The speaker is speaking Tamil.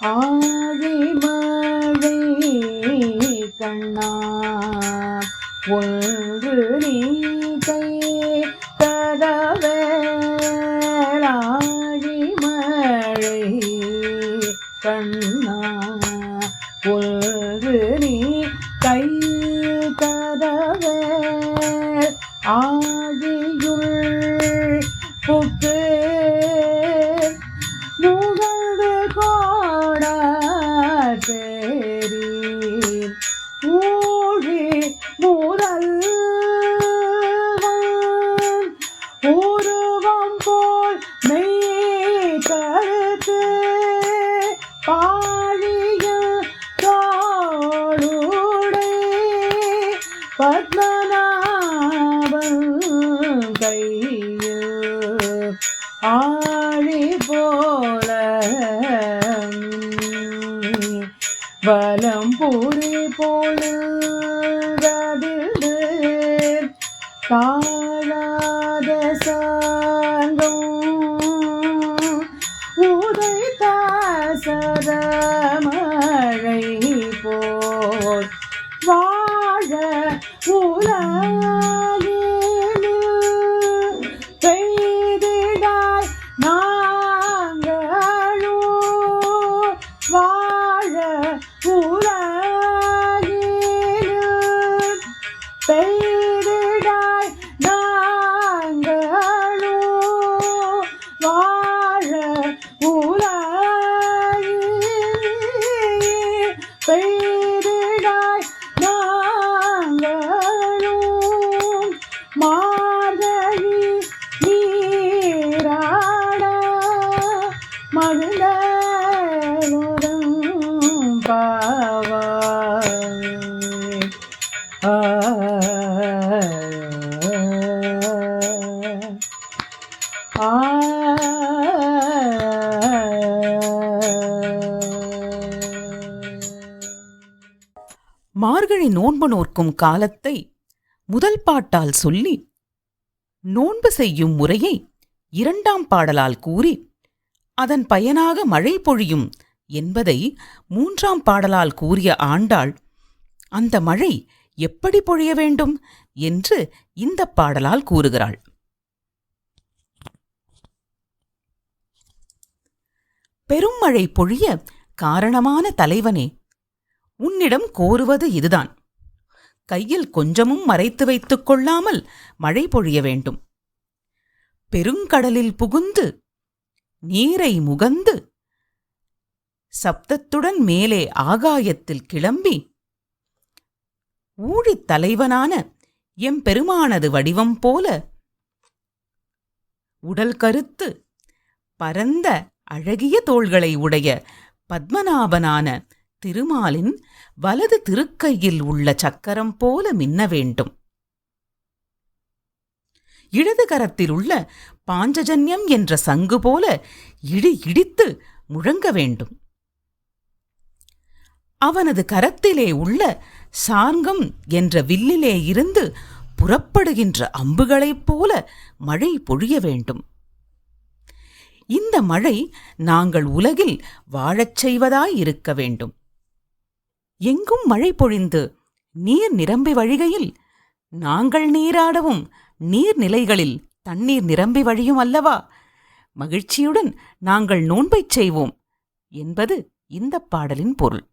ஆதி மழை கண்ணா ஒன்று நீ கை மழை கண்ணா ஒன்று நீ கை தரவே ஆ பாழிய தோளுடை பத்மநாபன் கையில் ஆழி போல பலம் பூரி போல தாழாத சா மகிழவரும் பாவா ஆ மார்கழி நோன்பு நோர்க்கும் காலத்தை முதல் பாட்டால் சொல்லி நோன்பு செய்யும் முறையை இரண்டாம் பாடலால் கூறி அதன் பயனாக மழை பொழியும் என்பதை மூன்றாம் பாடலால் கூறிய ஆண்டாள் அந்த மழை எப்படி பொழிய வேண்டும் என்று இந்த பாடலால் கூறுகிறாள். பெரும் மழை பொழிய காரணமான தலைவனே உன்னிடம் கோருவது இதுதான். கையில் கொஞ்சமும் மறைத்து வைத்துக் கொள்ளாமல் மழை பொழிய வேண்டும். பெருங்கடலில் புகுந்து நீரை முகந்து சப்தத்துடன் மேலே ஆகாயத்தில் கிளம்பி ஊழித் தலைவனான எம்பெருமானது வடிவம் போல உடல் கருத்து பரந்த அழகிய தோள்களை உடைய பத்மநாபனான திருமாலின் வலது திருக்கையில் உள்ள சக்கரம் போல மின்ன வேண்டும். இடது கரத்தில் உள்ள பாஞ்சஜன்யம் என்ற சங்கு போல இடி இடித்து முழங்க வேண்டும். அவனது கரத்திலே உள்ள சார்கம் என்ற வில்லிலே இருந்து புறப்படுகின்ற அம்புகளைப் போல மழை பொழிய வேண்டும். இந்த மழை நாங்கள் உலகில் வாழச் செய்வதாய் இருக்க வேண்டும். எங்கும் மழை பொழிந்து நீர் நிரம்பி வழிகையில் நாங்கள் நீராடவும் நீர்நிலைகளில் தண்ணீர் நிரம்பி வழியும் அல்லவா? மகிழ்ச்சியுடன் நாங்கள் நோன்பைச் செய்வோம் என்பது இந்த பாடலின் பொருள்.